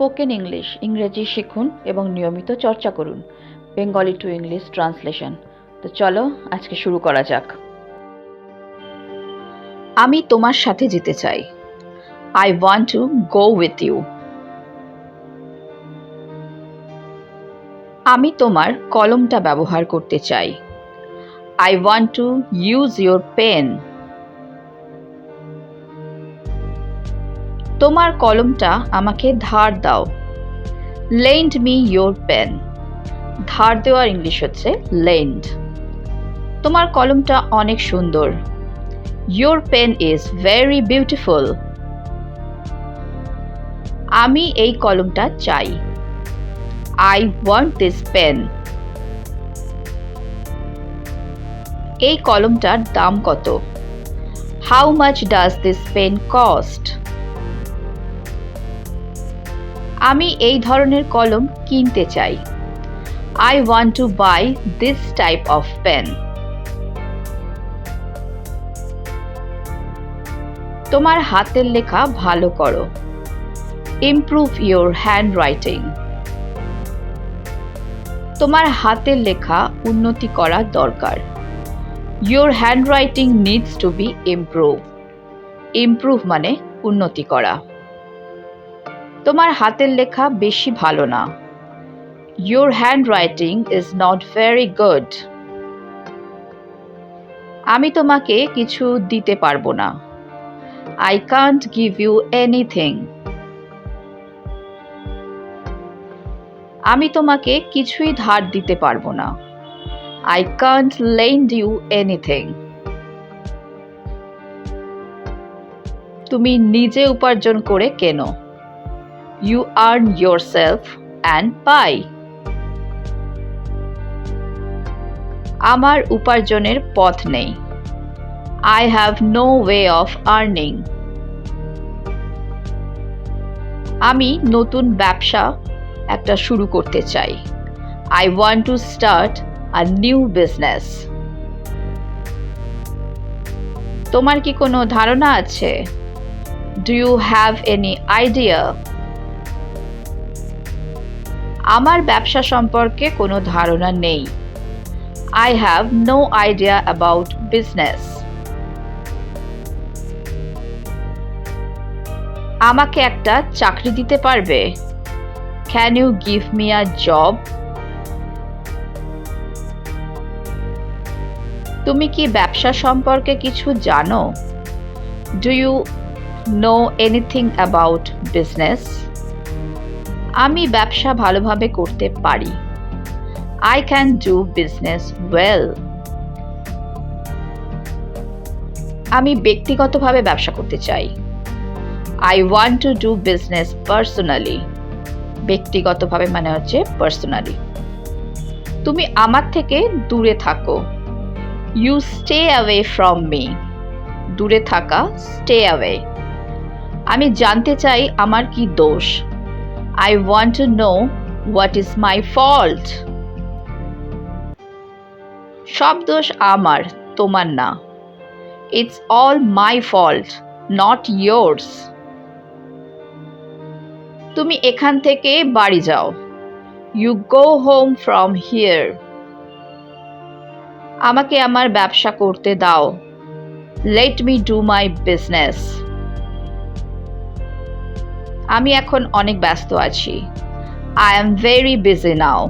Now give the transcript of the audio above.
Spoken English ইংরেজি শিখুন এবং নিয়মিত চর্চা করুন। বেঙ্গলি টু ইংলিশ ট্রান্সলেশন তো চলো, আজকে শুরু করা যাক। আমি তোমার সাথে যেতে চাই। I want to go with you আমি তোমার কলমটা ব্যবহার করতে চাই। I want to use your pen তোমার কলমটা আমাকে ধার দাও। Lend me your pen. ধার দেওয়ার ইংলিশ হচ্ছে লেন্ড। তোমার কলমটা অনেক সুন্দর। Your pen is very beautiful. আমি এই কলমটা চাই। I want this pen. এই কলমটার দাম কত? How much does this pen cost? আমি এই ধরনের কলম কিনতে চাই। I want to buy this type of pen তোমার হাতের লেখা ভালো করো। ইমপ্রুভ ইয়োর হ্যান্ড রাইটিং তোমার হাতের লেখা উন্নতি করা দরকার। Your handwriting needs to be improve improve মানে উন্নতি করা। তোমার হাতের লেখা বেশি ভালো না। Your handwriting is not very good আমি তোমাকে কিছু দিতে পারব না। I can't give you anything আমি তোমাকে কিছুই ধার দিতে পারব না। I can't lend you anything তুমি নিজে উপার্জন করে কেনো? You earn yourself and buy আমার উপার্জনের পথ নেই। I have no way of earning আমি নতুন ব্যবসা একটা শুরু করতে চাই। I want to start a new business তোমার কি কোনো ধারণা আছে? Do you have any idea আমার ব্যবসা সম্পর্কে কোনো ধারণা নেই। I have no idea about business আমাকে একটা চাকরি দিতে পারবে। Can you give me a job তুমি কি ব্যবসা সম্পর্কে কিছু জানো? Do you know anything about business আমি ব্যবসা ভালোভাবে করতে পারি। I can do business well আমি ব্যক্তিগতভাবে ব্যবসা করতে চাই। I want to do business personally ব্যক্তিগতভাবে মানে হচ্ছে পার্সোনালি তুমি আমার থেকে দূরে থাকো। You stay away from me দূরে থাকা স্টে অ্যাওয়ে আমি জানতে চাই আমার কি দোষ। I want to know what is my fault. সব দোষ আমার, তোমার না। It's all my fault not yours তুমি এখান থেকে বাড়ি যাও। You go home from here আমাকে আমার ব্যবসা করতে দাও। Let me do my business আমি এখন অনেক ব্যস্ত আছি। I am very busy now